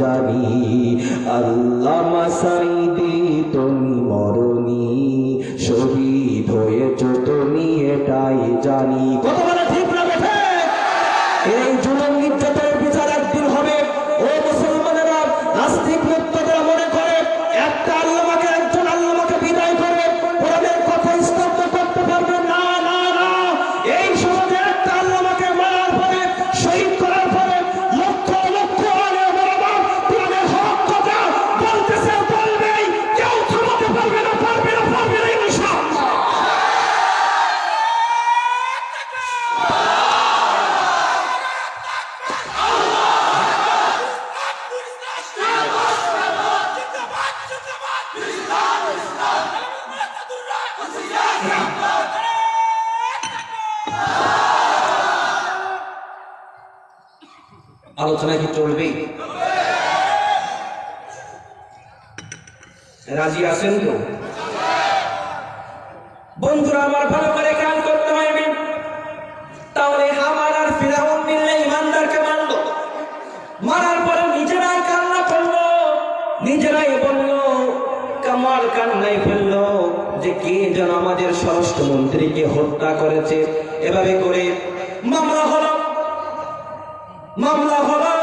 জানি আল্লাহ মাসাইদি তুমি মরণি। আলোচনা কি চলবেই রাজি আছেন তো বন্ধুরা, আমার ভালো করে খেয়াল করতে হবে। তাহলে হামার আর ফিরাউন মিললে ইমানদারকে মারলো মারার পরে নিজেরাই কান্না করল, নিজেরাই বলল, কামাল কান্নাই ফেলল যে কে যেন আমাদের স্বরাষ্ট্রমন্ত্রীকে হত্যা করেছে। এভাবে করে হলো মামলা হলো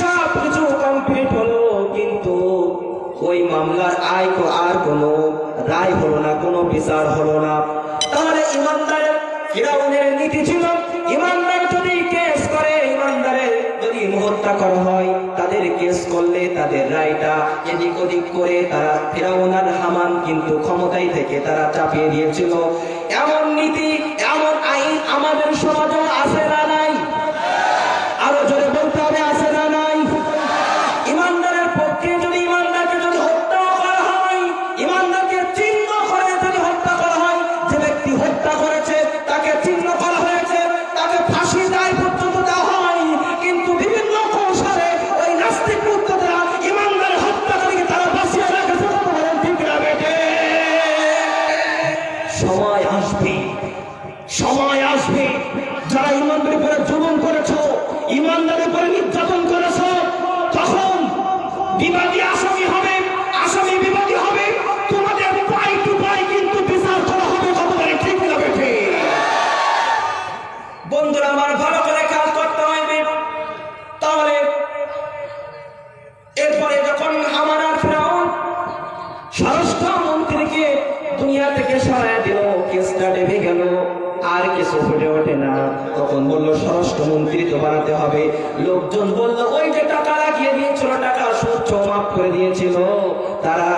সব কিছু কমপ্লিট হলো, কিন্তু ওই মামলার আয় আর কোনো রায় হলো না, কোনো বিচার হলো না। তাহলে ইমানদারের, ফিরাউনের নীতি ছিল, ইমানদার যদি কেস করে ইমানদারের যদি হত্যা করা হয়, তাদের কেস করলে তাদের রায়টা এদিক ওদিক করে তারা হামান কিন্তু ক্ষমতায় থেকে তারা চাপিয়ে দিয়েছিল। এমন সময় আসবে। সময় আসবে। যারা ইমানদের উপরে জুলুম করেছ ইমানদারের উপরে নির্যাতন করেছ, তখন বিবাদী বানাতে হবে। লোকজন বলল, ওই যে টাকা লাগিয়ে দিয়েছিল, টাকা সুচ্ছ মাফ করে দিয়েছিল। তারা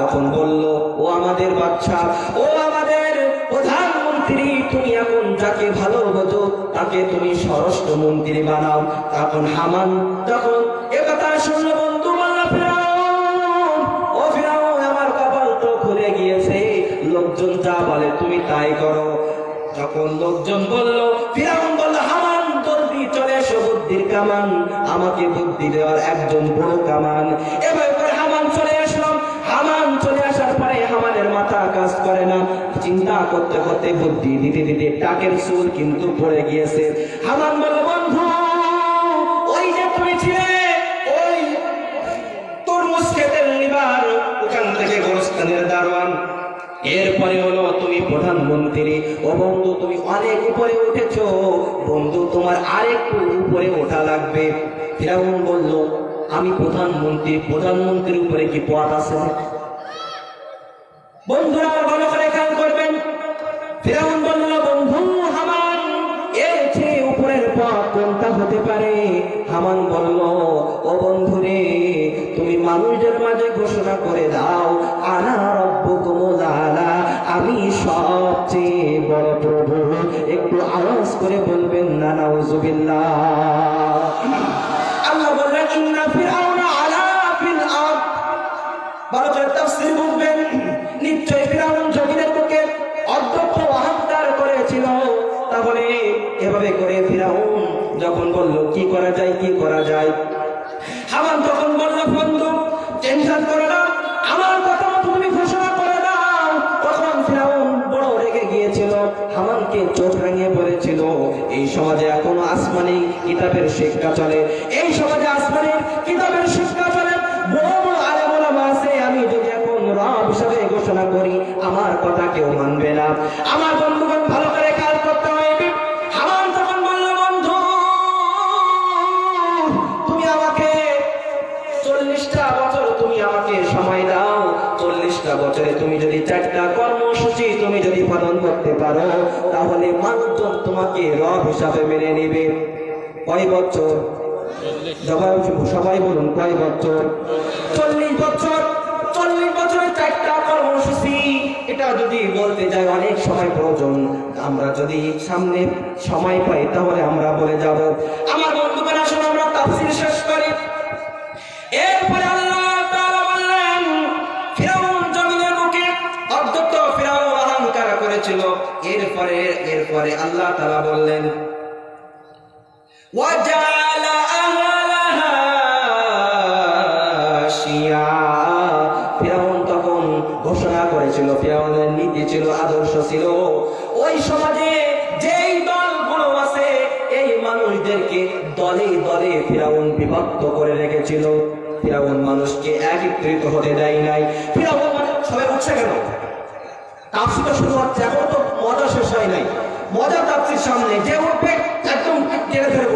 তখন বলল, ও আমাদের বাচ্চা, ও আমাদের প্রধানমন্ত্রী, তুমি এখন যাকে ভালো বোঝো তাকে তুমি স্বরাষ্ট্র মন্ত্রী বানাও। তখন হামান তখন একথা শুনলো বন্ধু ও ফিরাউন, আমার কপাল তো খুলে গিয়েছে। লোকজন যা বলে, তুমি তাই করো। যখন লোকজন বলল, ফিরাউন বলল বুদ্ধির কামান, আমাকে বুদ্ধি দেওয়ার একজন বড় কামান। এবার হামান চলে আসলাম। হামান চলে আসার পরে হামানের মাথা কাজ করে না। চিন্তা করতে করতে বুদ্ধি দিতে দিতে টাকের সুর কিন্তু পড়ে গিয়েছে। হামান বলল, বন্ধু, ওই যে তুমি ছিলে, ওই তরমুজ খেতেন নিবার ওখান থেকে গোরস্থানের দারোয়ান। এরপরে হলো তুমি প্রধানমন্ত্রী। ও বন্ধু, তুমি অনেক উপরে উঠেছো। বন্ধু, তোমার আর একটু উপরে ওঠা লাগবে। ফেরাউন বলল, আমি প্রধানমন্ত্রী, প্রধানমন্ত্রীর উপরে কি পথ আছে? বন্ধুরা নাউজুবিল্লাহ আল্লাহ বললেন, ইন্না ভালো করে তাফসীর বুঝবেন ফিরাউন এভাবে করে ফিরাউন যখন বলল, কি করা যায়, কি করা যায়? হামান তখন বলল, বন্ধু, টেনশন করে হামানকে চোখ রাঙিয়ে বলেছিল, এই সমাজে এখনও আসমানি কিতাবের শিক্ষা চলে। এই সমাজে আসমানি কিতাবের শিক্ষা চলে? আমার কথা কেউ মানবে না। আমার বন্ধুগণ, ভালো করে কাজ করতে হবে। তখন বলল, বন্ধু, তুমি আমাকে চল্লিশটা বছর তুমি আমাকে সময় দাও। চল্লিশটা বছরে তুমি যদি চারটা পালন করতে পারো, তাহলে মানুষজন তোমাকে রব হিসাবে মেনে নেবে। কয় বছর? সবাই বলুন কয় বছর? চল্লিশ বছর। চল্লিশ বছরের চারটা কর্মসূচি। এটা যদি বলতে যাই, অনেক সময় প্রয়োজন। আমরা যদি সামনে সময় পাই, তাহলে আমরা বলে যাব, আমার বন্ধুগণ আসলে আমরা তাফসীর শেষ করি। পরে আল্লাহ তারা বললেন তখন ঘোষণা করেছিল, ফেরাউনের নীতি ছিল, আদর্শ ছিল। ওই সমাজে যেই দলগুলো আছে, এই মানুষদেরকে দলে দলে ফেরাউন বিভক্ত করে রেখেছিল। মানুষকে একত্রিত হতে দেয় নাই। মানে সবাই উঠছে কেন? তো শুরু হচ্ছে এখন তো মজা শেষ হয় নাই। মজা তাপসির সামনে। যে উঠবে একদম কেড়ে ধরে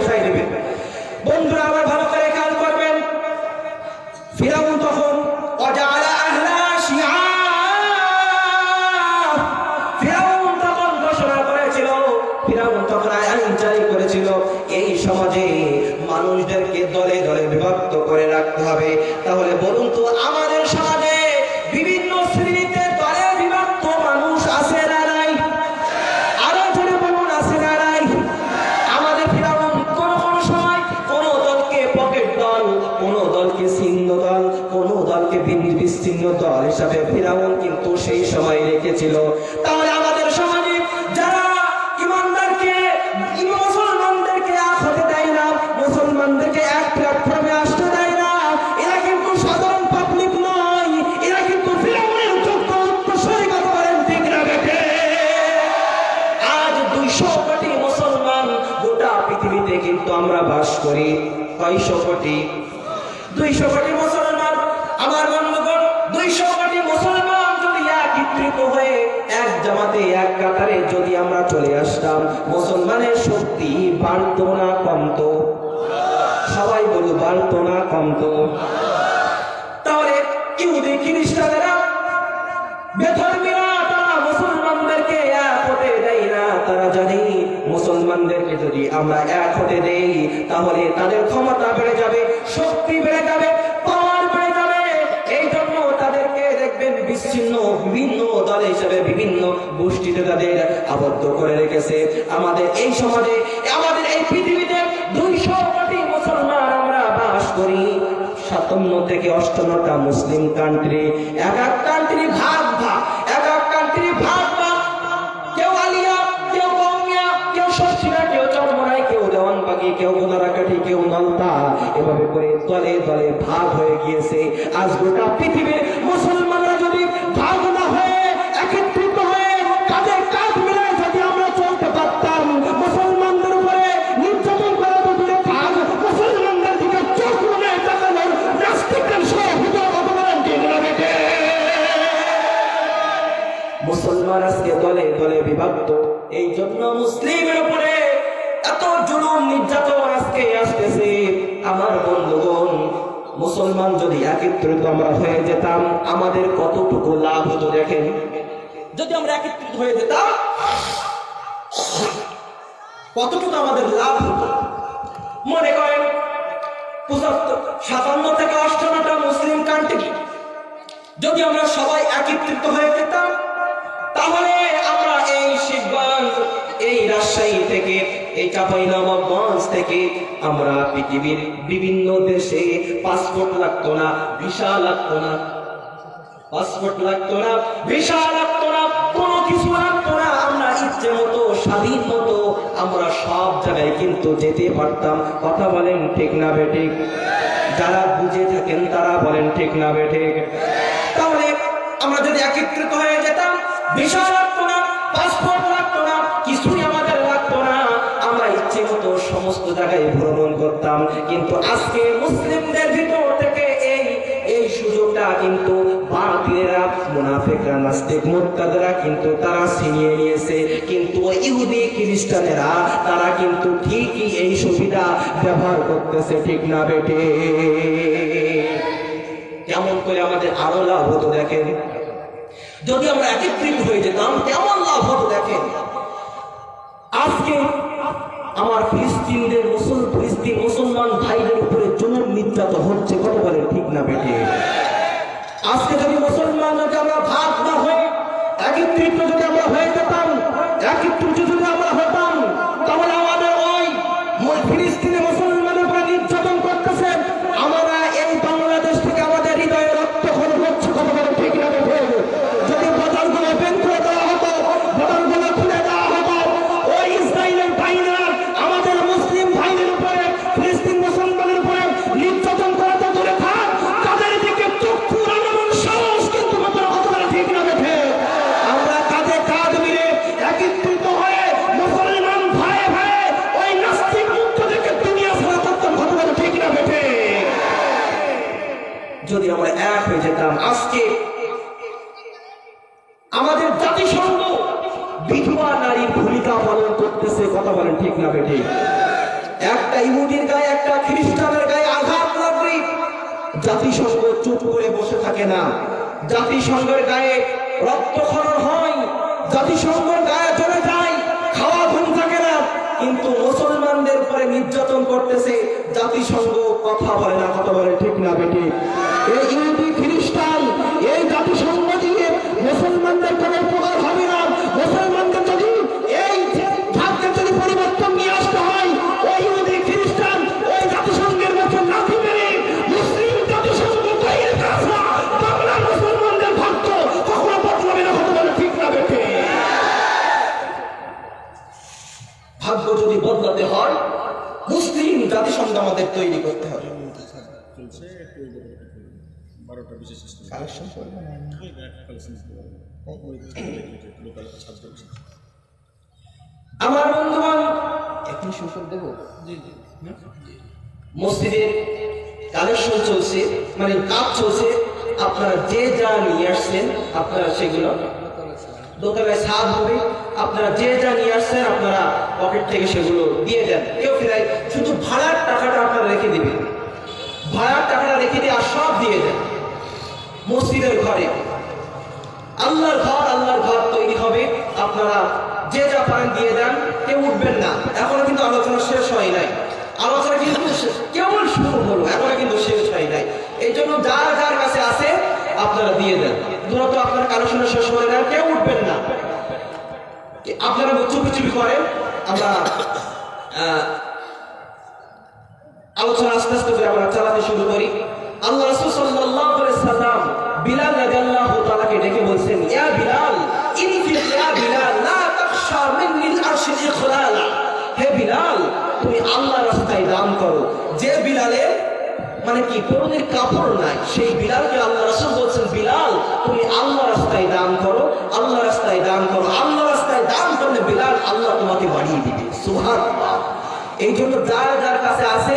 হিসাবে ফিরাউন কিন্তু সেই সময় রেখেছিল। তাহলে আমাদের সমাজে যারা ইমানদারকে, মুসলমানদেরকে এক হতে দেয় না, মুসলমানদেরকে এক প্ল্যাটফর্মে আসতে দেয় না, এরা কিন্তু সাধারণ পাবলিক নয়, এরা কিন্তু আজ দুইশো কোটি মুসলমান গোটা পৃথিবীতে কিন্তু আমরা বাস করি। কয়শো কোটি? দুইশো কোটি মুসলমান আমার বন্ধুগণ দুইশো কোটি মুসলমান যদি একত্রিত হয়ে এক জামাতে, এক কাতারে যদি আমরা চলে আসতাম, মুসলমানের শক্তি বাড়তো না, কমতো। সবাই বলু বাড়তো না, কমতো। তাহলে হতে দেয় না। তারা মুসলমানদেরকে যদি আমরা এক হতে দেই, তাহলে তাদের ক্ষমতা বেড়ে যাবে, শক্তি বেড়ে গোষ্ঠীতে তাদের আবদ্ধ করে রেখেছে। আমাদের এই সমাজে, আমাদের এই পৃথিবীতে দুইশো কোটি মুসলমান আমরা বাস করি। সাতান্ন থেকে অষ্টান্নটা মুসলিম কান্ট্রি এক এক কান্ট্রি ভাগ ভাগ, এক এক কান্ট্রি ভাগ ভাগ। কেউ আলিয়া, কেউ কেউ কেউ কেউ দেওয়ানবাগি, কেউ গোনারাকাঠি কেউ নলতা। এভাবে করে দলে দলে ভাগ হয়ে গিয়েছে। আজ গোটা পৃথিবীর মুসলমানরা যদি ভাগ আমাদের কতটুকু লাভ হতো দেখেন। যদি আমরা একত্রিত হয়ে যেতাম, কতটুকু আমাদের লাভ হতো? মনে করেন সাতান্ন থেকে অষ্টান্নটা মুসলিম কান্ট্রি যদি আমরা সবাই একত্রিত হয়ে যেতাম, তাহলে আমরা এই শিবগঞ্জ এই রাজশাহী থেকে, এই চাপাই নবাবগঞ্জ থেকে আমরা পৃথিবীর বিভিন্ন দেশে পাসপোর্ট লাগতো না ভিসা লাগতো না। পাসপোর্ট লাগতো না, ভিসা লাগতো না, কোনো কিছু লাগতো না। আমরা ইচ্ছে মতো, স্বাধীন মতো আমরা সব জায়গায় কিন্তু যেতে পারতাম। কথা বলেন ঠিক না বেঠিক যারা বুঝে থাকেন তারা বলেন ঠিক না বেঠিক তাহলে আমরা যদি একত্রিত হয়ে যেতাম, ভিসা লাগতো না, পাসপোর্ট লাগতো না, কিছুই আমাদের লাগতো না। আমরা ইচ্ছে মতো সমস্ত জায়গায় ভ্রমণ করতাম। কিন্তু আজকে মুসলিমদের সুযোগটা কিন্তু বাতিলেরা মুনাফিকরা নাস্তিক মুরতাদরা কিন্তু তারা ছিনিয়ে নিয়েছে। কিন্তু ইহুদি খ্রিস্টানেরা, তারা কিন্তু ঠিকই এই সুবিধা ব্যবহার করতেছে, ঠিক না বেটে কেমন করে আমাদের আরও লাভ হতো দেখেন? যদি আমরা একত্রিত হয়ে যেতাম কেমন লাভ হতো দেখেন। আজকে আমার ফিলিস্তিনদের মুসল, ফিলিস্তিন মুসলমান ভাইদের উপরে জুলুম নির্যাতন হচ্ছে কত বলে ঠিক না বেটে আজকে যদি মুসলমান যদি আমরা ভাগ না হয়ে একত্রিত যদি আমরা হয়ে যেতাম একত্রিত বসে থাকে না। জাতিসংঘের গায়ে রক্তক্ষরণ হয়, জাতিসংঘের গায়ে চলে যায়, খাওয়া ঘুম থাকে না। কিন্তু মুসলমানদের পরে নির্যাতন করতেছে জাতিসংঘ, কথা বলে না, কথা বলে ঠিক না বেটি এই ইহুদি খ্রিস্টান, এই জাতিসংঘ দিয়ে মুসলমানদের বারোটা বিশেষ কালেকশন করবে ছাত্র আমার বন্ধুগণ এখন সুযোগ দেব? মসজিদের কালেকশন চলছে মানে কাজ চলছে। আপনারা যে যা নিয়ে আসছেন আপনারা সেগুলো দোকানে সাদ হবে। আপনারা যে যা নিয়ে আসছেন আপনারা পকেট থেকে সেগুলো দিয়ে দেন। কেউ ফেরাই শুধু ভাড়ার টাকাটা আপনারা রেখে দেবেন। ভাড়ার টাকাটা রেখে দিয়ে আর সব দিয়ে দেন। মসজিদের ঘরে। আল্লাহর ঘর আল্লাহর ঘর তৈরি হবে। আপনারা যে যা পারেন দিয়ে দেন, কেউ উঠবেন না। এখনও কিন্তু আলোচনা শেষ হয় নাই। আলোচনা কিন্তু কেবল শুরু হলো, এখনও কিন্তু শেষ হয় নাই। এই জন্য যার যার কাছে আছে, আপনারা দিয়ে দেন। দূরত আপনার আলোচনা শেষ হয়ে যায় কেউ উঠবেন না। আপনারা চুপি চুপি করেন। আমরা আলোচনা আস্তে আস্তে করে আমরা চালাতে শুরু করি। আল্লাহ রাসূল সাল্লাল্লাহু আলাইহি সাল্লাম বিলাল রাদিয়াল্লাহু তাআলাকে ডেকে বলছেন, ইয়া বিলাল ইনফিক ইয়া বিলাল, লা তাখশা মিনিল আরশিল ইখলালা। হে বিলাল, তুমি আল্লাহর রাস্তায় দান করো। যে বিলালে মানে কি পরনের কাপড় নাই, সেই বিলালকে আল্লাহ রাসূল বলছেন, বিলাল, তুমি আল্লাহ রাস্তায় দান করো আল্লাহ রাস্তায় দান করো আল্লাহ রাস্তায় দান করলে বিলাল আল্লাহ তোমাকে বাড়িয়ে দিবে। সুবহানাল্লাহ। এই জন্য যার যার কাছে আছে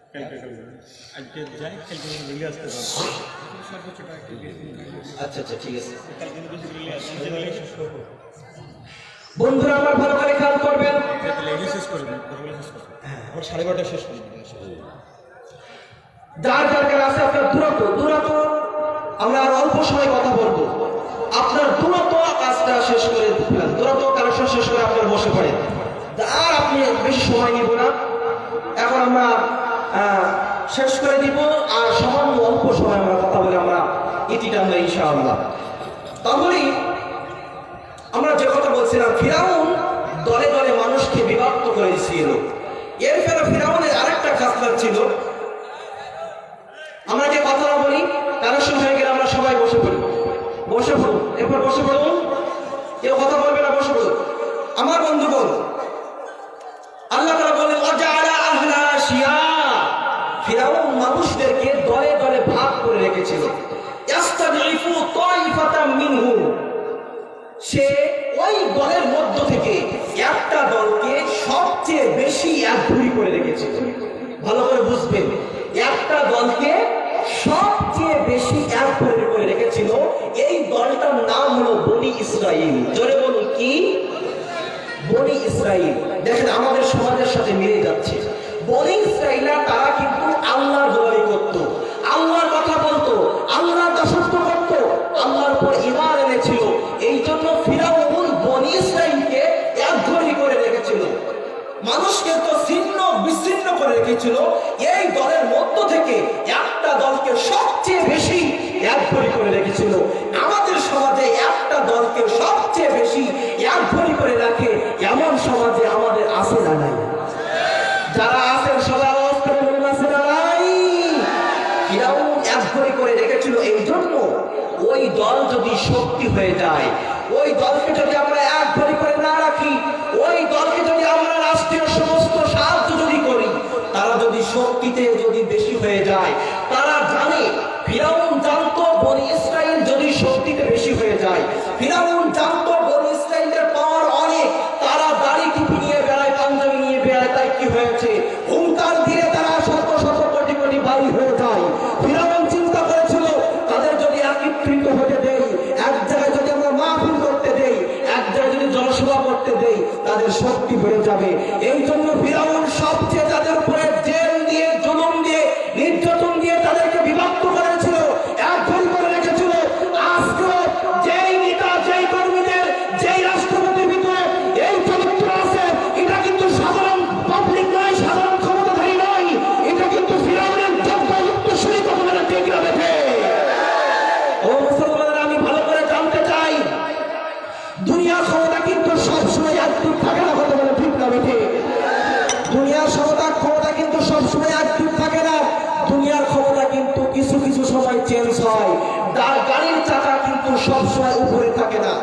আজকে যাই কালকে রিলে আসতে আচ্ছা আচ্ছা ঠিক আছে বন্ধুরা আমার ভালো করে খেয়াল করবেন। শেষ করবেন কথাগুলো শেষ করবেন হ্যাঁ সাড়ে বারোটা শেষ করে দিবেন যার যার আছে আপনার দূরত্ব দূরত্ব আমরা আর অল্প সময় কথা বলব। আপনার দূরত্ব কাজটা শেষ করে দূরত্ব কালেকশন শেষ করে আপনার বসে পড়েন। আর আপনি বেশি সময় নিব না। এখন আমরা শেষ করে দিব। আর সামান্য অল্প সময় আমরা কথা বলে আমরা, ইতিটা আমরা ইনশাআল্লাহ। তাহলে আমরা যে কথা বলছিলাম, ফিরাউন দলে দলে মানুষকে বিভক্ত করেছিল। এর ফলে ফিরাউনের আরেকটা খাসলাত ছিল। আমরা যে কথাটা বলি কানেকশন হয়ে গেলে আমরা সবাই বসে পড়ি। বসে পড়ুন। এরপর বসে পড়ুন। কেউ কথা বলবে না, বসে পড়ুন। আমার বন্ধু বন্ধুগণ মিনহু। সে ওই দলের মধ্য থেকে একটা দলকে সবচেয়ে বেশি একঘুরি করে রেখেছিল। ভালো করে বুঝবেন, একটা দলকে সবচেয়ে বেশি একঘুরি করে রেখেছিল এই দলটার নাম হলো বনি ইসরাইল। জোরে বলুন কি? বনি ইসরাইল। দেখেন, আমাদের সমাজের সাথে মিলে যাচ্ছে। বনি ইসরাইলরা, তারা কিন্তু আল্লাহর গোলামি করত কথা বলতো করত, আল্লাহর ইমান এনেছিল। এই জন্য ফিরাউন বনি একঘরি করে রেখেছিল। মানুষকে তো ছিন্ন, বিচ্ছিন্ন করে রেখেছিল। এই দলের মধ্য থেকে একটা দলকে সবচেয়ে বেশি একঘরি করে রেখেছিল। আমাদের সমাজে একটা দলকে সবচেয়ে বেশি একঘরি করে রাখে এমন সমাজে আমাদের আছে না নাই যারা আছেন সবাই আওয়াজ করে বলুন আছে না নাই ফিরাউন একঘরি করে রেখেছিল এই জন্য ওই দল যদি শক্তি হয়ে যায়। ওই দলকে যদি আমরা এক ভরি করে না রাখি, ওই দলকে যদি আমরা রাষ্ট্রীয় সমস্ত সাহায্য যদি করি, তারা যদি শক্তিতে যদি বেশি হয়ে যায়, তারা জানে ফিরাউন জানতো বনি ইসরায়েল যদি শক্তিতে বেশি হয়ে যায়। ফিরাউন জানতো যাবে এই জন্য ফিরাউন সবচেয়ে তাদের উপরে জেল দিয়ে, জুলুম দিয়ে, নির্যাতন দিয়ে তাদেরকে বিভক্ত করেছিল এক ঘর করে রেখেছিল। আজকে যেই নেতা, যেই কর্মীদের, যেই রাষ্ট্রপতির ভিতরে এই চরিত্র আছে, এটা কিন্তু সাধারণ পাবলিক নয়, সাধারণ ক্ষমতাধারী নয়। এটা কিন্তু ফিরাউনের যোগ্য উত্তরসূরি কথা বলে ঠিক না বেঠে ও মুসলমানরা, আমি ভালো করে জানতে চাই। দুনিয়ার ক্ষমতা কিন্তু সবসময় অ্যাক্টিভ থাকে না কথা বলে ঠিক না বেঠে দুনিয়ার ক্ষমতা ক্ষমতা কিন্তু সবসময় অ্যাক্টিভ থাকে না দুনিয়ার ক্ষমতা কিন্তু কিছু কিছু সময় চেঞ্জ হয় তার গাড়ির চাকা কিন্তু সবসময় উপরে থাকে না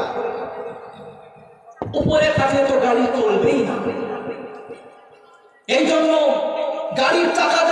উপরে থাকলে তো গাড়ি চলবেই না। এই জন্য গাড়ির চাকা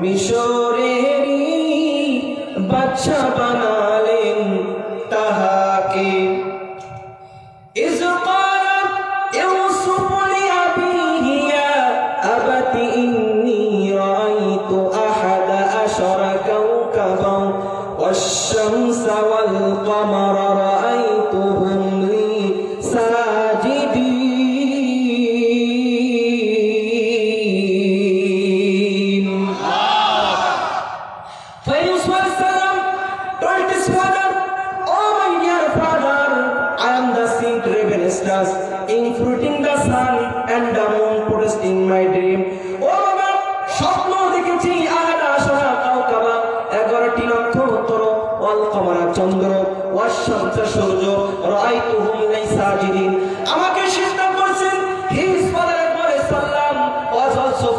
মিশরেরই বাচ্চা বানালেন। ওয়াল চন্দ্র ওয়াশামসা সূর্য রাআইতুহুম লাইসাজিদিন আমাকে সিজদা করছেন হি ইসমাঈল আলাইহিস সালাম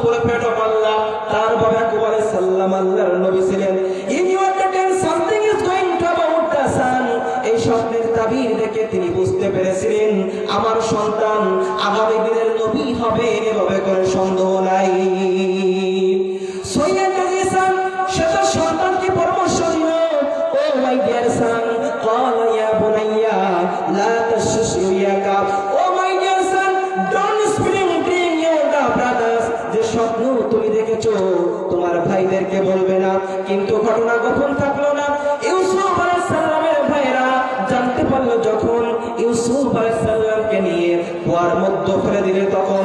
করে পেট আল্লাহ, তার বাবা ইয়াকুব আলাইহিস আল্লাহর নবী ছিলেন। ইনি wanted something is going to about the sun এই স্বপ্নের তাবির দেখে তিনি বুঝতে পেরেছিলেন, আমার সন্তান আগামী দিনের নবী হবে এভাবে করে সন্দেহ নাই। ইউসুফ আলাইহিস নিয়ে কুয়ার মধ্যে ফেলে দিলে তখন